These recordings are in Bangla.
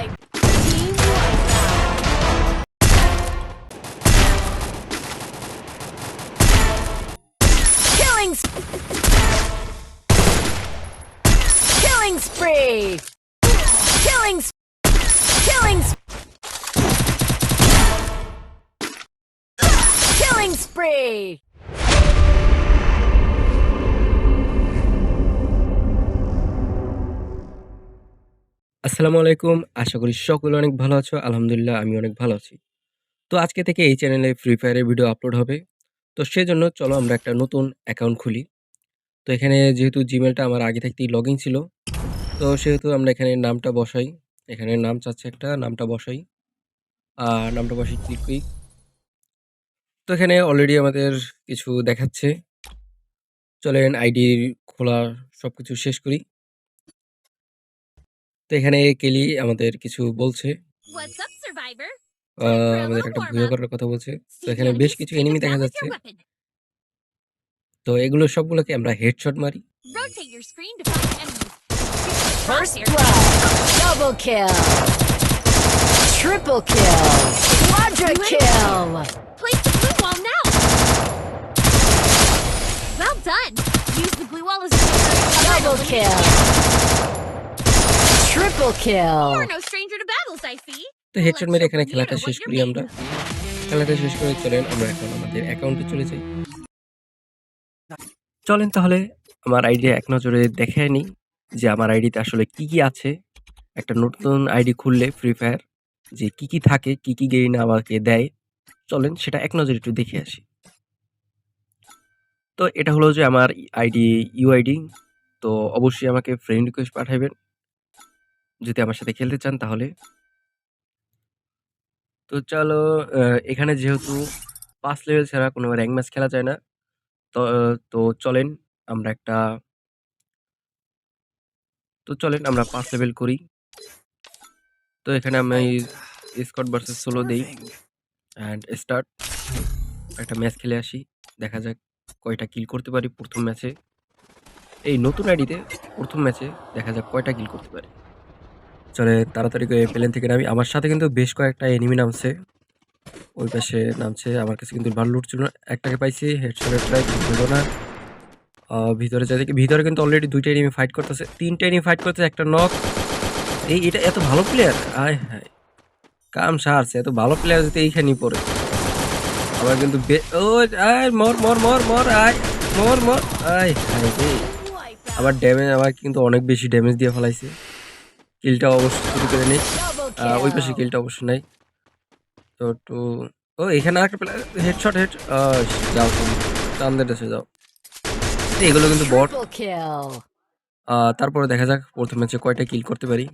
wipe. Killing. sp- Killing spree. Killing. Killing spree. আসসালামু আলাইকুম। আশা করি সকলে অনেক ভালো আছো। আলহামদুলিল্লাহ আমি অনেক ভালো আছি। তো আজকে থেকে এই চ্যানেলে ফ্রি ফায়ারের ভিডিও আপলোড হবে। তো সেজন্য চলো আমরা একটা নতুন অ্যাকাউন্ট খুলি। তো এখানে যেহেতু জিমেলটা আমার আগে থাকতেই লগইন ছিল। তো সেহেতু আমরা এখানে নামটা বসাই। এখানে নাম চাচ্ছে একটা, নামটা বসাই। আর নামটা বসাই ক্লিক করি। তো এখানে অলরেডি আমাদের কিছু দেখাচ্ছে। চলেন আইডি খোলা সব কিছু শেষ করি। তো এখানে কেলি আমাদের কিছু বলছে। আমাদের একটা করার কথা বলছে। তো এখানে বেশ কিছু এনিমি দেখা যাচ্ছে। তো এগুলো সবগুলোকে আমরা হেডশট মারি। Well! Triple kill. You're no stranger to battles, I see. তো হেডশট মেরে এখানে খেলাটা শেষ করি আমরা। খেলাটা শেষ করে চলেন আমরা এখন আমাদের অ্যাকাউন্টে চলে যাই। চলেন তাহলে আমার আইডি এক নজরে দেখে নিই যে আমার আইডিতে আসলে কি, কি আছে। একটা নতুন আইডি খুললে ফ্রি ফায়ার যে কি, কি থাকে, কি, কি গেইন আমাকে দেয়। চলেন সেটা এক নজরে একটু দেখে আসি। তো এটা হলো যে আমার আইডি ইউআইডি। তো অবশ্যই আমাকে ফ্রেন্ড রিকোয়েস্ট পাঠাইবেন। যদি আমার সাথে খেলতে চান তাহলে। তো চলো এখানে যেহেতু পাঁচ লেভেল ছাড়া কোনো র‍্যাংক ম্যাচ খেলা যায় না। তো তো চলেন আমরা একটা তো চলেন আমরা পাঁচ লেভেল করি। তো এখানে আমি স্কট ভার্সেস সোলো দেই। And start. একটা ম্যাচ খেলে আসি। দেখা যাক কয়টা কিল করতে পারি প্রথম ম্যাচে। এই নতুন আইডিতে প্রথম ম্যাচে দেখা যাক কয়টা কিল করতে পারি। চলে তাড়াতাড়ি করে প্লেন থেকে নামি। আমার সাথে কিন্তু বেশ কয়েকটা এনিমি নামছে। ওই পাশে নামছে। আমার কাছে কিন্তু ভালো লুট ছিল না। একটাকে পাইছি হেডশটের হলো না। ভিতরে যাই দেখি ভিতরে কিন্তু অলরেডি দুইটা এনিমি ফাইট করতেছে। তিনটা এনিমি ফাইট করতেছে, একটা নক। এই এটা এত ভালো প্লেয়ার? আয় হায়! কাম সারছে। এত ভালো প্লেয়ার যদি এইখানেই পড়ে। আবার কিন্তু ও আয় মর, মর, মর, মর, আয় মর, মর। আয় হায় আবার ড্যামেজ আমার কিন্তু অনেক বেশি ড্যামেজ দিয়ে ফেলাইছে। কিলটা অবশ্যই শুরু করে নেই। ওই পাশে কিলটা অবশ্য নাই। তো একটু ও এখানে আরেকটা প্লেয়ার হেডশট হেড যাও তুমি। চান্দের দেশে যাও। এগুলো কিন্তু বট। তারপরে দেখা যাক ১ম ম্যাচে কয়টা কিল করতে পারি।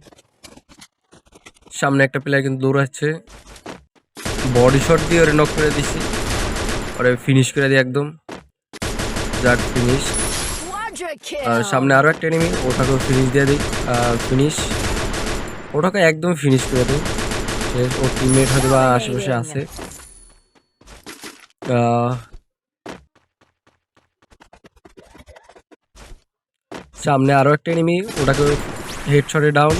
সামনে একটা প্লেয়ার কিন্তু দৌড়াচ্ছে। বডি শট দিয়ে ওরে নক করে দিছি। ওরে ফিনিশ করে দিই একদম। যাক ফিনিশ। আর সামনে আরও একটা এনিমি ওটাকেও ফিনিশ দিয়ে দিই ফিনিশ। ওটাকে একদম ফিনিশ করে। শেষ ওর টিমমেট হয়তোবা আশেপাশে আছে। সামনে আরও একটা এনিমি ওটাকেও হেডশটে ডাউন।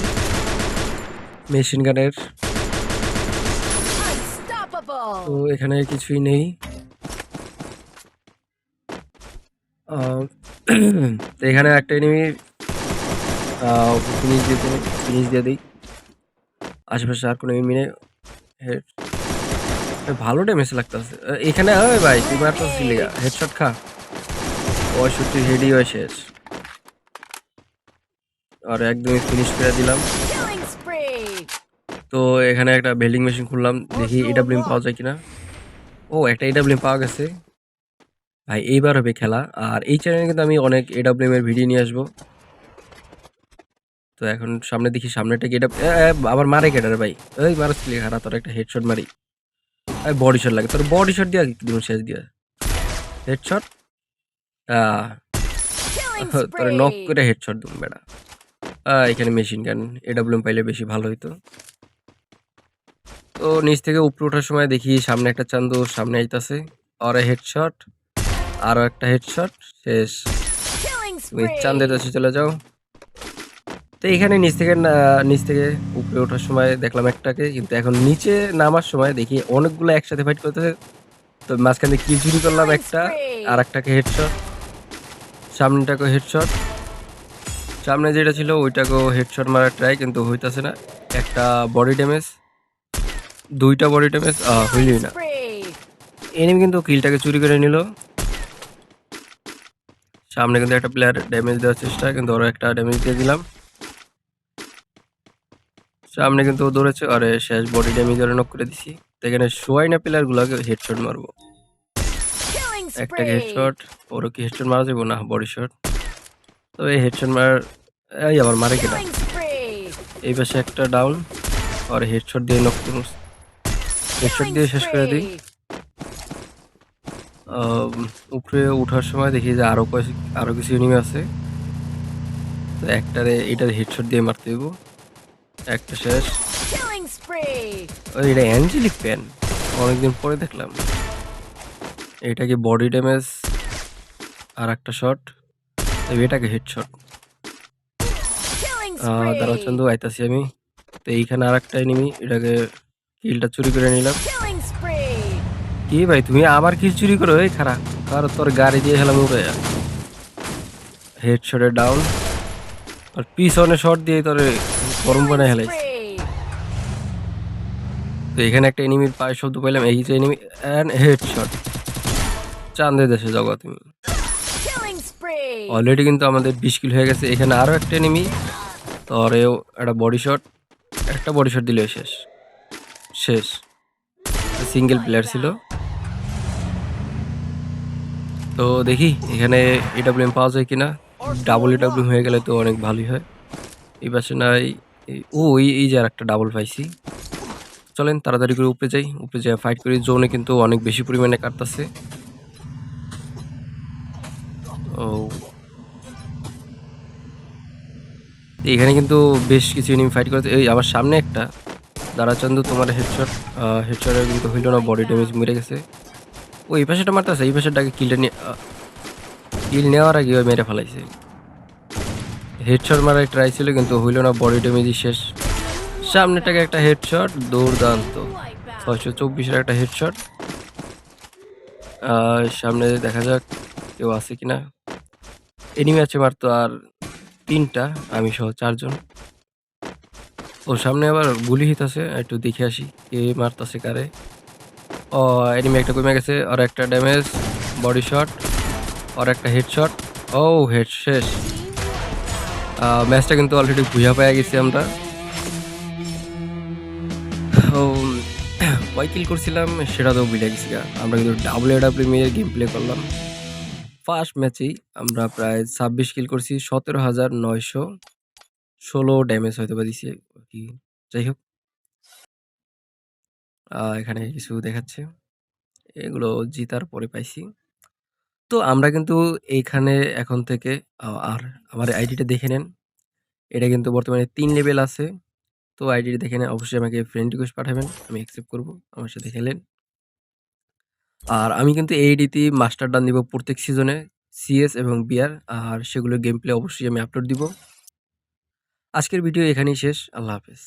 মেশিন গানের। তো এখানে কিছুই নেই। এখানে একটা এনিমি ফিনিশ দিয়ে ফিনিশ দিয়ে দেই। আশেপাশে আর কোনো নেই। হেড ভালো ড্যামেজ লাগতাছে। এখানে ওই ভাই তুই মারতাছিস লিগা। হেডশট খা। ৬৫ হেডই হয় শেষ। আর একদমই ফিনিশ করে দিলাম। তো এখানে একটা ভেল্ডিং মেশিন খুললাম। দেখি এডব্লিউএম পাওয়া যায় কিনা। ও একটা এডব্লিউএম পাওয়া গেছে। ভাই এইবার হবে খেলা। আর এই চ্যানেলে কিন্তু আমি অনেক এডব্লিউএম এর ভিডিও নিয়ে আসব। তো এখন সামনে দেখি সামনেটা কি এটা আবার মারে কেডা ভাই? এই মারছিস লিগা খাড়া তোর একটা হেডশট মারি। এই বডি শট লাগে। তোর বডি শট দিয়া দিমু শেষ দিয়া। হেডশট। Killing knock. করে হেডশট দিমু বেড়া এখানে মেশিন গান এডব্লিউএম পাইলে বেশি ভালো হইতো। তো নিচ থেকে উপরে ওঠার সময় দেখি সামনে একটা চান্দু সামনে আইতাছে। ওরে হেডশট। আরও একটা হেডশট শেষ। তুমি চান্দের. দেশে চলে যাও। তো এখানে নিচ থেকে নিচ থেকে উপরে ওঠার সময় দেখলাম একটাকে কিন্তু এখন নিচে নামার সময় দেখি অনেকগুলো একসাথে ফাইট করতেছে। তো মাঝখান দিয়ে কিল চুরি করলাম একটা আর একটাকে হেডশট সামনেটাকে হেডশট সামনে যেটা ছিল ওইটাকেও হেডশট মারার ট্রাই কিন্তু হইতাছে না। একটা বডি ড্যামেজ দুইটা বডি ড্যামেজ হইলই না. এনিমি কিন্তু কিলটাকে চুরি করে নিল। সামনে কিন্তু একটা প্লেয়ার ড্যামেজ দেওয়ার চেষ্টা কিন্তু ওরা একটা ড্যামেজ দিয়ে দিলাম। সামনে কিন্তু ও দৌড়েছে আরে শেষ বডি ড্যামেজ ওরা নক করে দিছি। এখানে সোয়াই না প্লেয়ারগুলোকে হেডশট মারবো। একটাকে হেডশট ওরও কি হেডশট মারা যাব না বডি শট তো এই হেডশট মার এই আবার মারে কেনা? এই পাশে একটা ডাউন আর হেডশট দিয়ে নক হেডশট দিয়ে শেষ করে দিই. উপরে ওঠার সময় দেখি যে আরও কয়েক আরও কিছু এনিমি আছে। তো একটারে এটার হেডশট দিয়ে মারতে দেবো একটা শেষ। Killing spree. ও এটা অ্যাঞ্জেলিক প্যান অনেকদিন পরে দেখলাম। এটা কি বডি ড্যামেজ? আর একটা শট। এটাকে হেডশট। Killing দাঁড়া spree. চন্দু আইতাছি আমি। তো এইখানে আর একটা এনিমি এটাকে কিলটা চুরি করে নিলাম। কি ভাই তুমি আবার কিল চুরি করো? এই খারাপ আর তোর গাড়ি দিয়ে হেলাম উড়ে হেডশটে ডাউন আর পিছনে শট দিয়ে তোর গরম হেলাইছে Spree. তো এখানে একটা এনিমির পায়ে শব্দ পাইলাম এই যে এনিমি অ্যান্ড হেডশট চাঁদের দেশে জগৎ তুমি। অলরেডি কিন্তু আমাদের বিশ কিল হয়ে গেছে। এখানে আরও একটা এনিমি তোরেও একটা বডি শট একটা বডি শট দিলে শেষ। শেষ। সিঙ্গেল প্লেয়ার ছিল। তো দেখি এখানে এডাব্লিউএম পাওয়া যায় কিনা। ডাবল এডাব্লিউএম হয়ে গেলে তো অনেক ভালোই হয়। এই পাশে নাই ও, এই যে আর একটা ডাবল পাইছি। চলেন তাড়াতাড়ি করে উপরে যাই। উপরে যাই ফাইট করি। জোনে কিন্তু অনেক বেশি পরিমাণে কাটতেছে। ও। এখানে কিন্তু বেশ কিছু এনিমি ফাইট করতে এই আমার সামনে একটা। দাঁড়াচন্দ তোমার হেডশট হেডশটে কিন্তু হইল না বডি ড্যামেজ মরে গেছে। ও, এই পাশেটা মারতেছে, এই পাশেটাকে কিলটা নিয়ে কিল নেওয়ার আগে মেরে ফেলাইছে। হেডশট মারার ট্রাই ছিল, কিন্তু হইল না বডি ড্যামেজই শেষ। সামনেটাকে একটা হেডশট দুর্দান্ত। ছয়শো চব্বিশের একটা হেডশট আর সামনে দেখা যাক কেউ আছে কিনা। এনিমি আছে মারতো আর তিনটা, আমি সহ চারজন। ও সামনে আবার গুলি হিতাছে একটু দেখে আসি কে মারতাছে কারে। ও এনিমি একটা কমে গেছে, আর একটা ড্যামেজ বডি শট আর একটা হেডশট ও হেড শেষ। ম্যাচটা কিন্তু অলরেডি ভুয়া পেয়ে গেছি আমরা। ও কয় কিল করছিলাম সেটা তো বুঝে গেছি। আমরা কিন্তু ডাব্লিউ ডাব্লিউ এর গেম প্লে করলাম। ফার্স্ট ম্যাচেই আমরা প্রায় ছাব্বিশ কিল করছি, সতেরো হাজার নয়শো ষোলো ড্যামেজ হয়তো বা দিছি, কি? যাই হোক। এখানে কিছু দেখাচ্ছে। এগুলো জিতার পরে পাইছি। তো আমরা কিন্তু এইখানে এখন থেকে আর আমার আইডিটা দেখে নেন। এটা কিন্তু বর্তমানে তিন লেভেল আছে। তো আইডিটা দেখে নেন অবশ্যই আমাকে ফ্রেন্ড রিকোয়েস্ট পাঠাবেন আমি অ্যাকসেপ্ট করব আমার সাথে খেলেন। আর আমি কিন্তু এইডিতে মাস্টার ডান দিব প্রত্যেক সিজনে সিএস এবং বিআর আর সেগুলো গেম প্লে অবশ্যই আমি আপলোড দিব। আজকের ভিডিও এখানেই শেষ আল্লাহ হাফেজ।